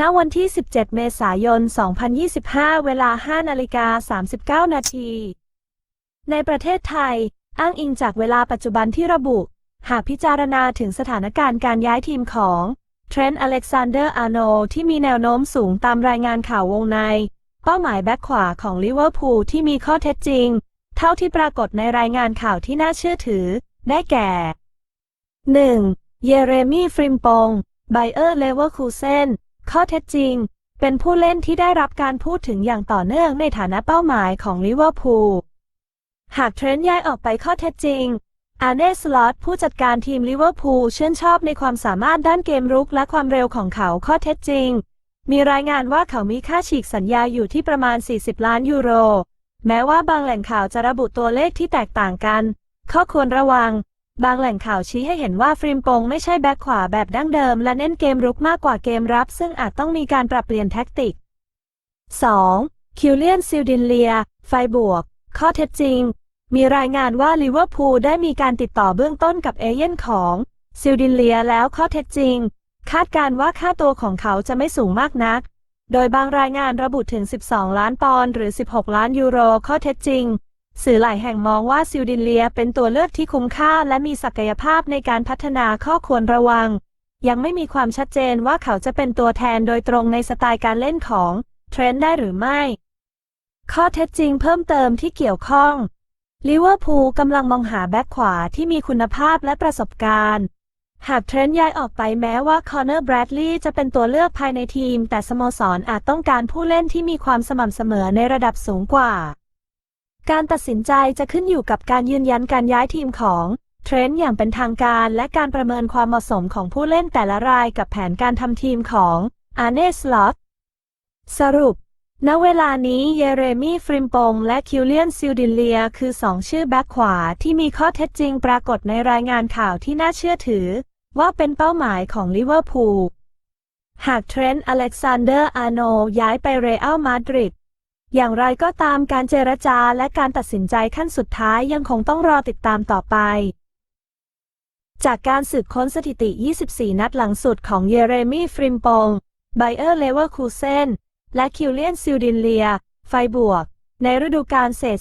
ณวันที่ 17 เมษายน 2025 เวลา 5 นาฬิกา 39 นาที ในประเทศไทย อ้างอิงจากเวลาปัจจุบันที่ระบุ หากพิจารณาถึงสถานการณ์การย้ายทีมของเทรนต์อเล็กซานเดอร์ อาร์โนที่มีแนวโน้มสูงตามรายงานข่าววงใน เป้าหมายแบ็คขวาของลิเวอร์พูลที่มีข้อเท็จจริง เท่าที่ปรากฏในรายงานข่าวที่น่าเชื่อถือ ได้แก่ 1. เยเรมีฟริมปงไบเออร์เลเวอร์คูเซน ข้อเท็จจริง เป็นผู้เล่นที่ได้รับการพูดถึงอย่างต่อเนื่องในฐานะเป้าหมายของลิเวอร์พูล หากเทรนต์ย้ายออกไปข้อเท็จจริง อาเนสลอตผู้จัดการทีมลิเวอร์พูลชื่นชอบในความสามารถด้านเกมรุกและความเร็วของเขาข้อเท็จจริง มีรายงานว่าเขามีค่าฉีกสัญญาอยู่ที่ประมาณ 40 ล้านยูโร แม้ว่าบางแหล่งข่าวจะระบุตัวเลขที่แตกต่างกัน ข้อควรระวัง บางแหล่งข่าวชี้ให้เห็นว่าฟริมปงไม่ใช่แบ็คขวาแบบดั้งเดิม และเน้นเกมรุกมากกว่าเกมรับ ซึ่งอาจต้องมีการปรับเปลี่ยนแท็กติก 2. คิวเลียนซิลดินเลีย ไฟบวก ข้อเท็จจริง มีรายงานว่าลิเวอร์พูลได้มีการติดต่อเบื้องต้นกับเอเย่นของซิลดินเลียแล้วข้อเท็จจริง คาดการณ์ว่าค่าตัวของเขาจะไม่สูงมากนัก โดยบางรายงานระบุถึง 12 ล้านปอนด์หรือ 16 ล้านยูโรข้อเท็จจริง สื่อหลายแห่งมองว่าซิลดินเลียเป็นตัวเลือกที่คุ้มค่าและมีศักยภาพในการพัฒนาข้อควรระวัง ยังไม่มีความชัดเจนว่าเขาจะเป็นตัวแทนโดยตรงในสไตล์การเล่นของเทรนด์ได้หรือไม่ ข้อเท็จจริงเพิ่มเติมที่เกี่ยวข้องลิเวอร์พูลกำลังมองหาแบ็คขวาที่มีคุณภาพและประสบการณ์ หากเทรนด์ย้ายออกไปแม้ว่าคอนเนอร์แบรดลีย์จะเป็นตัวเลือกภายในทีม แต่สโมสรอาจต้องการผู้เล่นที่มีความสม่ำเสมอในระดับสูงกว่า การตัดสินใจจะขึ้นอยู่กับการยืนยันการย้ายทีมของเทรนด์อย่างเป็นทางการและการประเมินความเหมาะสมของผู้เล่นแต่ละรายกับแผนการทำทีมของอาเนสลอตสรุป ณ เวลานี้เยเรมีฟริมปงและคิวเลียนซิลดิเลีย คือสองชื่อแบ็คขวาที่มีข้อเท็จจริงปรากฏในรายงานข่าวที่น่าเชื่อถือ ว่าเป็นเป้าหมายของลิเวอร์พูล หากเทรนต์อเล็กซานเดอร์อาโนย้ายไปเรอัลมาดริด อย่างไรก็ตามการเจรจาและการตัดสินใจขั้นสุดท้ายยังคงต้องรอติดตามต่อไป จากการสืบค้นสถิติ 24 นัดหลังสุดของเยเรมีฟริมปง ไบเออร์เลเวอร์คูเซน และคิวเลียนซิลดินเลีย ไฟบวก ในฤดูกาลเศษ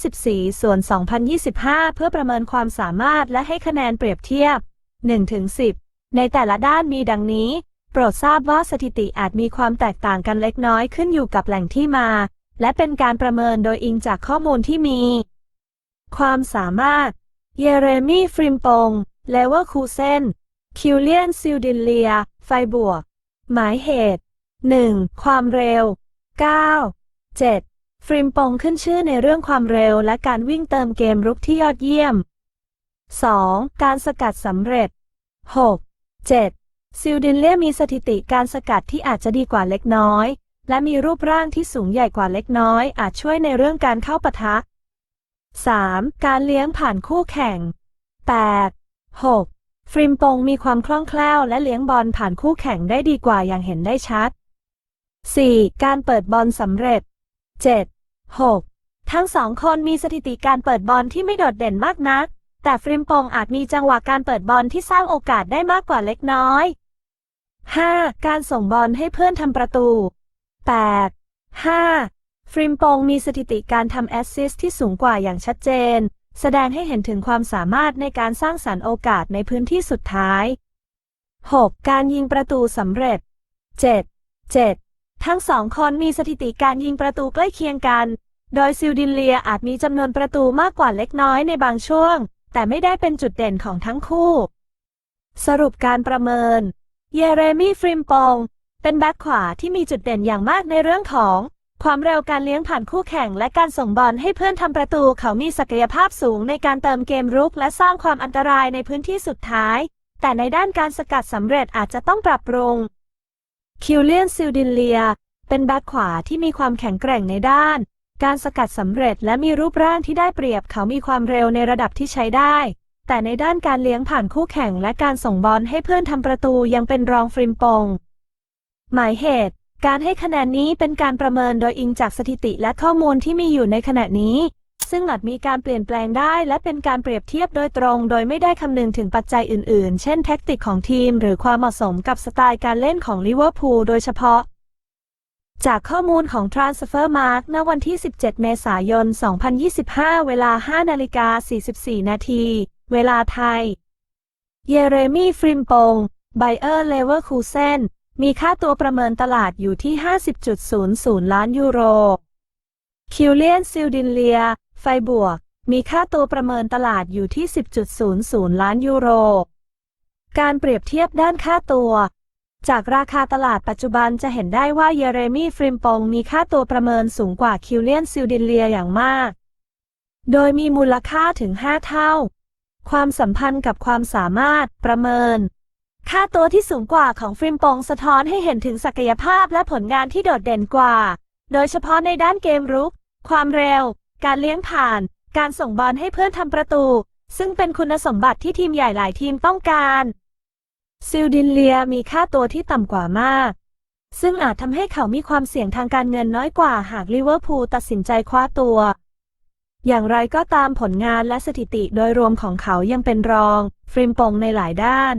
2024 ส่วน 2025 เพื่อประเมินความสามารถและให้คะแนนเปรียบเทียบ 1-10 ในแต่ละด้านมีดังนี้โปรดทราบว่าสถิติอาจมีความแตกต่างกันเล็กน้อยขึ้นอยู่กับแหล่งที่มา และเป็นการประเมินโดยอิงจากข้อมูลที่มี ความสามารถ เยเรมีฟริมปง เลเวอร์คูเซน คิวเลียนซิลดินเลีย ไฟบวก หมายเหตุ 1. ความเร็ว 9. 7. ฟริมปงขึ้นชื่อในเรื่องความเร็วและการวิ่งเติมเกมรุกที่ยอดเยี่ยม 2. การสกัดสำเร็จ 6. 7. ซิลดินเลียมีสถิติการสกัดที่อาจจะดีกว่าเล็กน้อย และมีรูปร่างที่สูงใหญ่กว่าเล็กน้อย อาจช่วยในเรื่องการเข้าปะทะ 3. การเลี้ยงผ่านคู่แข่ง 8. 6. ฟริมปงมีความคล่องแคล่วและเลี้ยงบอลผ่านคู่แข่งได้ดีกว่าอย่างเห็นได้ชัด 4. การเปิดบอลสำเร็จ 7. 6. ทั้งสองคนมีสถิติการเปิดบอลที่ไม่โดดเด่นมากนัก แต่ฟริมปงอาจมีจังหวะการเปิดบอลที่สร้างโอกาสได้มากกว่าเล็กน้อย 5. การส่งบอลให้เพื่อนทำประตู 8. 5. ฟริมปงมีสถิติการทำแอสซิสที่สูงกว่าอย่างชัดเจน แสดงให้เห็นถึงความสามารถในการสร้างสรรค์โอกาสในพื้นที่สุดท้าย 6. การยิงประตูสำเร็จ 7. 7. ทั้งสองคนมีสถิติการยิงประตูใกล้เคียงกัน โดยซิลดินเลียอาจมีจำนวนประตูมากกว่าเล็กน้อยในบางช่วง แต่ไม่ได้เป็นจุดเด่นของทั้งคู่ สรุปการประเมิน เยเรมีฟริมปอง เป็นแบ็คขวาที่มีจุดเด่นอย่างมากในเรื่องของ ความเร็วการเลี้ยงผ่านคู่แข่ง และการส่งบอลให้เพื่อนทำประตูเขามีศักยภาพสูงในการเติมเกมรุกและสร้างความอันตรายในพื้นที่สุดท้าย แต่ในด้านการสกัดสำเร็จอาจจะต้องปรับปรุง คิวเลียนซิลดินเลีย เป็นแบ็คขวาที่มีความแข็งแกร่งในด้าน การสกัดสำเร็จและมีรูปร่างที่ได้เปรียบเขามีความเร็วในระดับที่ใช้ได้แต่ในด้านการเลี้ยงผ่านคู่แข่งและการส่งบอลให้เพื่อนทำประตูยังเป็นรองฟริมปง หมายเหตุ การให้คะแนนนี้เป็นการประเมินโดยอิงจากสถิติและข้อมูลที่มีอยู่ในขณะนี้ ซึ่งอาจมีการเปลี่ยนแปลงได้ และเป็นการเปรียบเทียบโดยตรง โดยไม่ได้คำนึงถึงปัจจัยอื่นๆ เช่นแท็กติกของทีม หรือความเหมาะสมกับสไตล์การเล่นของลิเวอร์พูลโดยเฉพาะจากข้อมูลของ Transfermarkt ณ วันที่ 17 เมษายน 2025 เวลา 5 นาฬิกา 44 นาที เวลาไทย เยเรมีฟริมปง ไบเออร์เลเวอร์คูเซน มีค่าตัวประเมินตลาดอยู่ที่ 50.00 ล้านยูโร คิวเลียนซิลดินเลีย ไฟบวก มีค่าตัวประเมินตลาดอยู่ที่ 10.00 ล้านยูโร การเปรียบเทียบด้านค่าตัว จากราคาตลาดปัจจุบันจะเห็นได้ว่าเยเรมีฟริมปงมีค่าตัวประเมินสูงกว่าคิวเลียนซิลดินเลียอย่างมาก โดยมีมูลค่าถึง 5 เท่า ความสัมพันธ์กับความสามารถประเมิน ค่าตัวที่สูงกว่าของฟริมปงสะท้อนให้เห็นถึงศักยภาพและผลงานที่โดดเด่นกว่า โดยเฉพาะในด้านเกมรุก ความเร็ว การเลี้ยงผ่าน การส่งบอลให้เพื่อนทำประตู ซึ่งเป็นคุณสมบัติที่ทีมใหญ่หลายทีมต้องการซิลดินเลียมีค่าตัวที่ต่ำกว่ามาก ซึ่งอาจทำให้เขามีความเสี่ยงทางการเงินน้อยกว่าหากลิเวอร์พูลตัดสินใจคว้าตัว อย่างไรก็ตามผลงานและสถิติโดยรวมของเขายังเป็นรองฟริมปงในหลายด้าน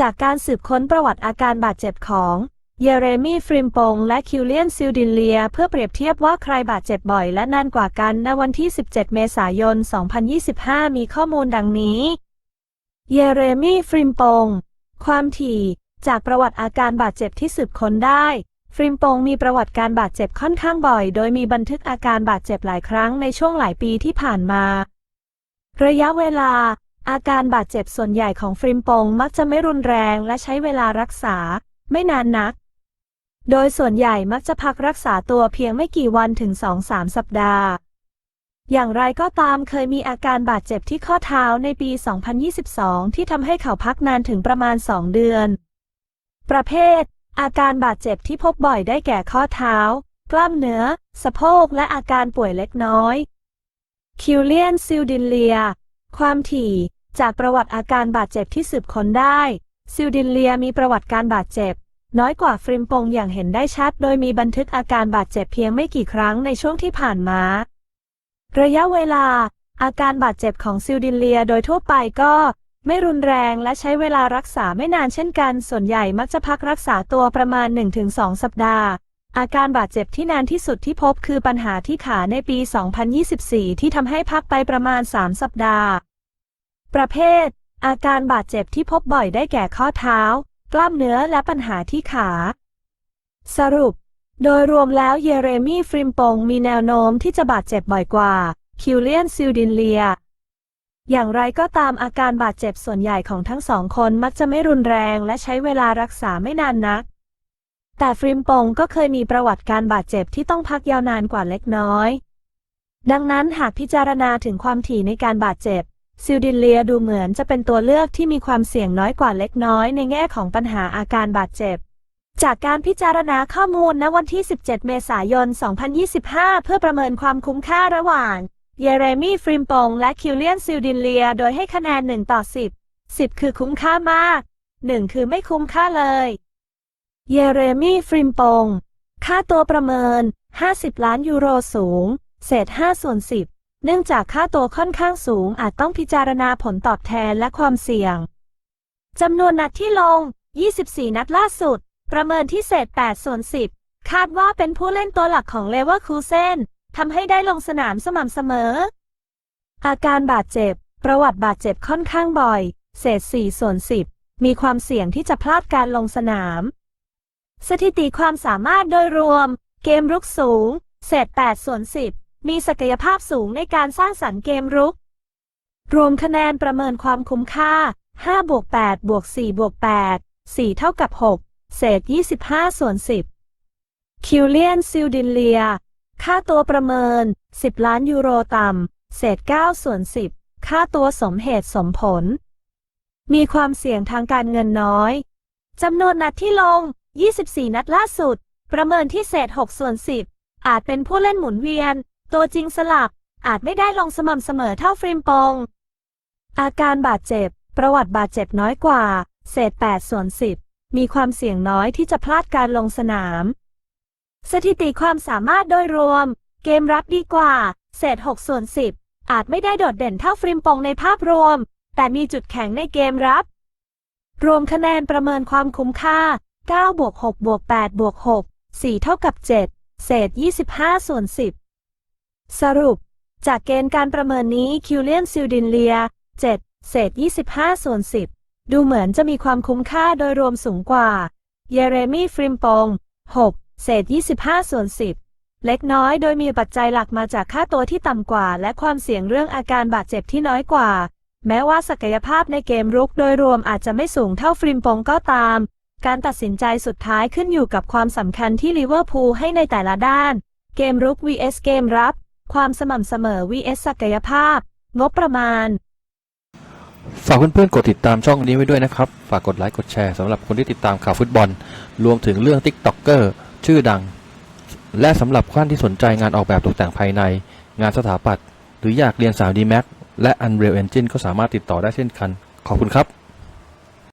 จากการสืบค้นประวัติอาการบาดเจ็บของเยเรมีฟริมปงและคิวเลียนซิลดินเลีย เพื่อเปรียบเทียบว่าใครบาดเจ็บบ่อยและนานกว่ากันณวันที่ 17 เมษายน 2025 มีข้อมูลดังนี้ เยเรมีฟริมปง ความถี่จากประวัติอาการบาดเจ็บที่สืบค้นได้ ฟริมปงมีประวัติการบาดเจ็บค่อนข้างบ่อย โดยมีบันทึกอาการบาดเจ็บหลายครั้งในช่วงหลายปีที่ผ่านมา ระยะเวลา อาการบาดเจ็บส่วนใหญ่ของฟริมปงมักจะไม่รุนแรงและใช้เวลารักษาไม่นานนัก โดยส่วนใหญ่มักจะพักรักษาตัวเพียงไม่กี่วันถึง2-3สัปดาห์ อย่างไรก็ตามเคยมีอาการบาดเจ็บที่ข้อเท้าในปี 2022 ที่ทำให้เขาพักนานถึงประมาณ 2 เดือน ประเภท อาการบาดเจ็บที่พบบ่อยได้แก่ข้อเท้า กล้ามเนื้อ สะโพกและอาการป่วยเล็กน้อยคิวเลียนซิลดินเลีย ความถี่ จากประวัติอาการบาดเจ็บที่สืบค้นได้ ซิลดินเลียมีประวัติการบาดเจ็บ น้อยกว่าฟริมปงอย่างเห็นได้ชัด โดยมีบันทึกอาการบาดเจ็บเพียงไม่กี่ครั้งในช่วงที่ผ่านมา ระยะเวลา อาการบาดเจ็บของซิลดินเลียโดยทั่วไปก็ไม่รุนแรงและใช้เวลารักษาไม่นานเช่นกัน ส่วนใหญ่มักจะพักรักษาตัวประมาณ 1-2 สัปดาห์ อาการบาดเจ็บที่นานที่สุดที่พบคือปัญหาที่ขาในปี 2024 ที่ทำให้พักไปประมาณ 3 สัปดาห์ ประเภท อาการบาดเจ็บที่พบบ่อยได้แก่ข้อเท้า กล้ามเนื้อและปัญหาที่ขา สรุป โดยรวมแล้วเยเรมีฟริมปงมีแนวโน้มที่จะบาดเจ็บบ่อยกว่า คิวเลียนซิลดินเลีย อย่างไรก็ตามอาการบาดเจ็บส่วนใหญ่ของทั้งสองคนมักจะไม่รุนแรงและใช้เวลารักษาไม่นานนัก แต่ฟริมปงก็เคยมีประวัติการบาดเจ็บที่ต้องพักยาวนานกว่าเล็กน้อย ดังนั้นหากพิจารณาถึงความถี่ในการบาดเจ็บ ซิลดินเลียดูเหมือนจะเป็นตัวเลือกที่มีความเสี่ยงน้อยกว่าเล็กน้อยในแง่ของปัญหาอาการบาดเจ็บ จากการพิจารณาข้อมูลณวันที่ 17 เมษายน 2025 เพื่อประเมินความคุ้มค่าระหว่าง เยเรมีฟริมปงและคิวเลียนซิลดินเลีย โดยให้คะแนน 1 ต่อ 10 10 คือคุ้มค่ามาก 1 คือไม่คุ้มค่าเลย เยเรมีฟริมปง ค่าตัวประเมิน 50 ล้านยูโรสูง เศษ5ส่วน10 เนื่องจากค่าตัวค่อนข้างสูงอาจต้องพิจารณาผลตอบแทนและความเสี่ยง จำนวนนัดที่ลง 24 นัดล่าสุด ประเมินที่เศษ8ส่วน10 คาดว่าเป็นผู้เล่นตัวหลักของเลเวอร์คูเซนทำให้ได้ลงสนามสม่ำเสมอ อาการบาดเจ็บ ประวัติบาดเจ็บค่อนข้างบ่อย เศษ4ส่วน10 มีความเสี่ยงที่จะพลาดการลงสนาม สถิติความสามารถโดยรวม เกมรุกสูง เศษ8ส่วน10 มีศักยภาพสูงในการสร้างสรรค์เกมรุก รวมคะแนนประเมินความคุ้มค่า 5 บวก 8 บวก 4 บวก 8 4 เท่ากับ 6 เศษ 25 ส่วน 10 คิวเลียนซิลดินเลีย ค่าตัวประเมิน 10 ล้านยูโรต่ำ เศษ 9 ส่วน 10 ค่าตัวสมเหตุสมผล มีความเสี่ยงทางการเงินน้อย จำนวนนัดที่ลง 24 นัดล่าสุด ประเมินที่เศษ 6 ส่วน 10 อาจเป็นผู้เล่นหมุนเวียน ตัวจริงสลับ อาจไม่ได้ลงสม่ำเสมอเท่าฟริมปง อาการบาดเจ็บ ประวัติบาดเจ็บน้อยกว่า เศษ 8 ส่วน 10 มีความเสี่ยงน้อยที่จะพลาดการลงสนาม สถิติความสามารถโดยรวม เกมรับดีกว่า เศษ 6 ส่วน 10 อาจไม่ได้โดดเด่นเท่าฟริมปงในภาพรวม แต่มีจุดแข็งในเกมรับ รวมคะแนนประเมินความคุ้มค่า9บวก6บวก8บวก6 4 เท่ากับ 7 เศษ 25 ส่วน 10 สรุป จากเกณฑ์การประเมินนี้คิวเลียนซิลดินเลีย 7 เศษ 25 ส่วน 10 ดูเหมือนจะมีความคุ้มค่าโดยรวมสูงกว่า เยเรมีฟริมปง 6 เศษ 25 ส่วน 10 เล็กน้อยโดยมีปัจจัยหลักมาจากค่าตัวที่ต่ำกว่า และความเสี่ยงเรื่องอาการบาดเจ็บที่น้อยกว่า แม้ว่าศักยภาพในเกมรุกโดยรวมอาจจะไม่สูงเท่าฟริมปงก็ตาม การตัดสินใจสุดท้ายขึ้นอยู่กับความสำคัญที่ลิเวอร์พูลให้ในแต่ละด้าน เกมรุก vs เกมรับ ความสม่ำเสมอ vs ศักยภาพ งบประมาณ ฝากเพื่อนๆกดติดตามช่องนี้ไว้ด้วยนะครับ ฝากกดไลค์กดแชร์สำหรับคนที่ติดตามข่าวฟุตบอล รวมถึงเรื่อง TikToker ชื่อดัง และสำหรับท่านที่สนใจงานออกแบบตกแต่งภายใน งานสถาปัตย์หรืออยากเรียน 3D Max และ Unreal Engine ก็สามารถติดต่อได้เช่นกัน ขอบคุณครับ